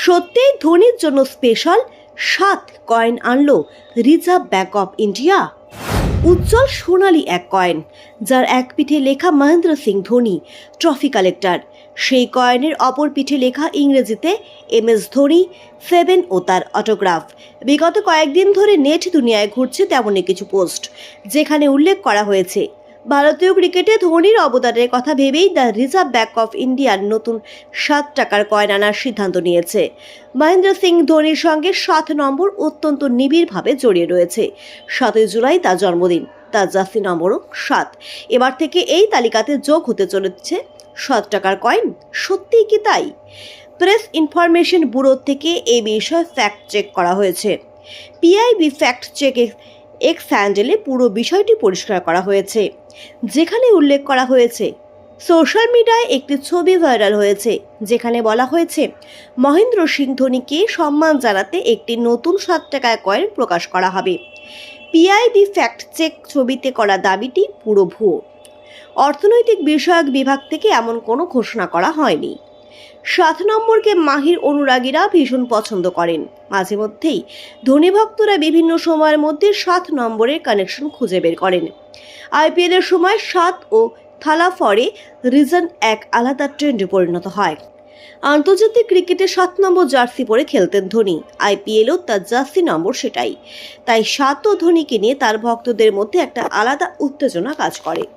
সত্যিই ধোনির জন্য স্পেশাল সাত কয়েন আনলো রিজার্ভ ব্যাঙ্ক অফ ইন্ডিয়া উজ্জ্বল সোনালী এক কয়েন যার এক পিঠে লেখা মহেন্দ্র সিং ধোনি ট্রফি কালেক্টর সেই কয়েনের অপর পিঠে লেখা ইংরেজিতে এম এস ধোনি সেভেন ও তার অটোগ্রাফ বিগত কয়েকদিন ধরে নেট দুনিয়ায় ঘুরছে তেমনই কিছু পোস্ট যেখানে উল্লেখ করা হয়েছে ভারতীয় ক্রিকেটে ধোনির অবদানের কথা ভেবেই দ্য রিজার্ভ ব্যাঙ্ক অফ ইন্ডিয়ার নতুন সাত টাকার কয়েন আনার সিদ্ধান্ত নিয়েছে। মহেন্দ্র সিং ধোনির সঙ্গে সাত নম্বর অত্যন্ত নিবিড়ভাবে জড়িয়ে রয়েছে। সাতই জুলাই তার জন্মদিন, তার জার্সি নম্বরও সাত। এবার থেকে এই তালিকাতে যোগ হতে চলেছে সাত টাকার কয়েন। সত্যিই কি তাই? প্রেস ইনফরমেশন ব্যুরো থেকে এই বিষয়ে ফ্যাক্ট চেক করা হয়েছে। পিআইবি ফ্যাক্ট চেক এক্স হ্যান্ডেলে পুরো বিষয়টি পরিষ্কার করা হয়েছে, যেখানে উল্লেখ করা হয়েছে সোশ্যাল মিডিয়ায় একটি ছবি ভাইরাল হয়েছে, যেখানে বলা হয়েছে, মহেন্দ্র সিং ধোনিকে সম্মান জানাতে একটি নতুন সাত টাকার কয়েন প্রকাশ করা হবে। পিআইবি ফ্যাক্ট চেক ছবিতে করা দাবিটি পুরো ভুয়ো। অর্থনৈতিক বিষয়ক বিভাগ থেকে এমন কোনো ঘোষণা করা হয়নি। সাত নম্বরকে মাহির অনুরাগীরা ভীষণ পছন্দ করেন। মাঝে মধ্যেই ধনী ভক্তরা বিভিন্ন সময়ের মধ্যে সাত নম্বরের কানেকশন খুঁজে বের করেন। আইপিএলের সময় সাত ও থালাফরে রিজন এক আলাদা ট্রেন্ডে পরিণত হয়। আন্তর্জাতিক ক্রিকেটে সাত নম্বর জার্সি পরে খেলতেন ধোনি। আইপিএলও তার জার্সি নম্বর সেটাই। তাই সাত ও ধোনিকে নিয়ে তার ভক্তদের মধ্যে একটা আলাদা উত্তেজনা কাজ করে।